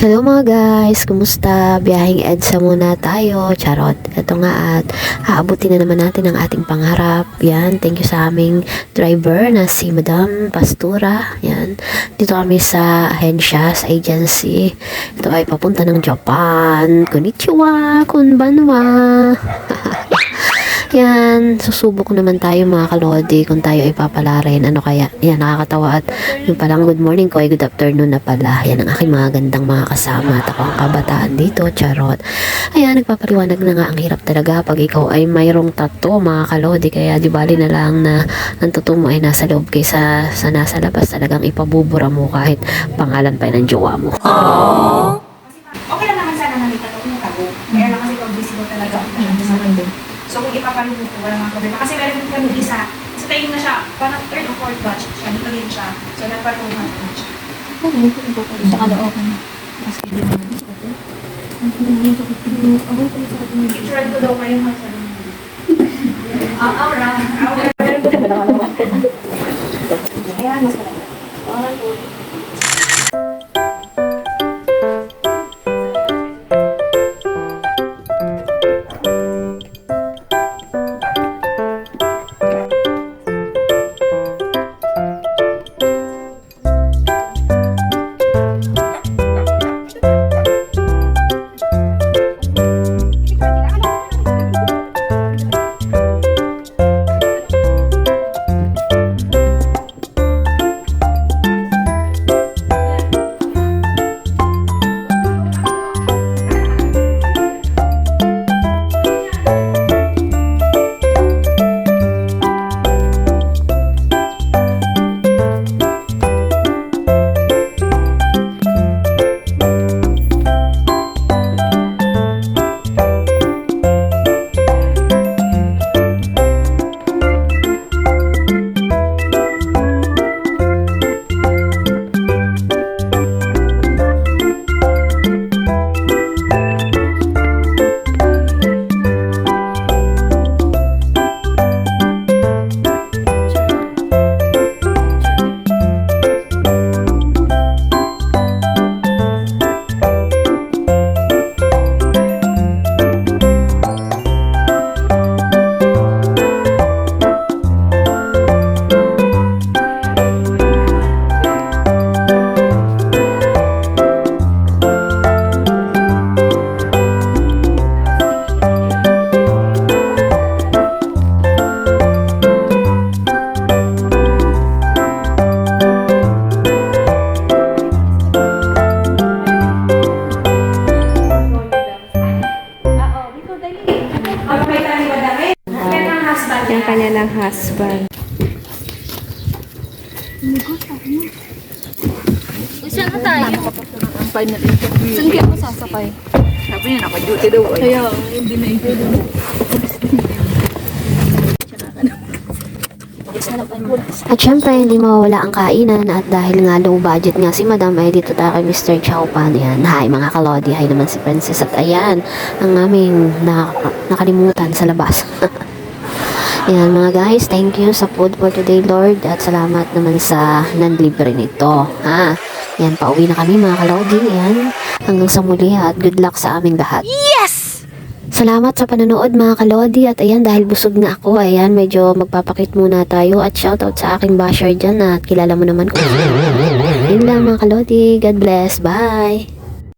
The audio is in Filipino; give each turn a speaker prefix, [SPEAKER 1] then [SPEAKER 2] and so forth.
[SPEAKER 1] Hello mga guys, kumusta? Biyahing EDSA muna tayo, charot. Ito nga at aabutin na naman natin ang ating pangarap. Yan, thank you sa aming driver na si Madam Pastura. Yan, dito kami sa ahensya, sa agency. Ito ay papunta ng Japan. Konnichiwa, konbanwa. Yan, susubok naman tayo mga kalodi kung tayo ay papala rin. Ano kaya? Yan, nakakatawa at yung palang good morning ko ay good afternoon na pala. Yan ang aking mga gandang mga kasama at ako ang kabataan dito, charot. Ayan, nagpapaliwanag na nga ang hirap talaga pag ikaw ay mayroong tato mga kalodi. Kaya di bali na lang na ang tattoo mo ay nasa loob kaysa sa nasa labas talagang ipabubura mo kahit pangalan pa ng jowa mo.
[SPEAKER 2] Okay lang naman sana nakita to kung tago. Kaya lang kasi pag busy ko talaga mundo. So kung ipapaluto ko, wala mga problema. Kasi meron din kami isa. Sa tayo na siya, parang third or fourth batch siya. Dito rin siya. So nagpaluhan ko na siya.
[SPEAKER 3] Sa kalookan. Mas hindi mo
[SPEAKER 2] Picture ko daw kayo mga sabi niyo. Ah, ah, husband
[SPEAKER 3] Yung
[SPEAKER 2] niya.
[SPEAKER 3] kanya ng husband.
[SPEAKER 4] Isa na tayo.
[SPEAKER 3] Saan kaya ako sasakay?
[SPEAKER 4] Sabi niya, naka-duty daw. Ay.
[SPEAKER 3] Kaya, hindi na ito.
[SPEAKER 1] At syempre, hindi mawawala ang kainan at dahil nga low budget nga si Madam ay dito tayo kay Mr. Chow Pan. Yan. Hi mga kalodi. Hi naman si Princess. At ayan, ang aming na, nakalimutan sa labas. Yan mga guys, thank you sa food for today Lord at salamat naman sa nanlibre nito. Ha? Yan, pauwi na kami mga kalodi. Yan, hanggang sa muli at good luck sa aming lahat. Salamat sa panonood mga kalodi at ayan dahil busog na ako ayan medyo magpapakit muna tayo at shoutout sa aking basher dyan at kilala mo naman sino. Yun lang mga kalodi. God bless. Bye!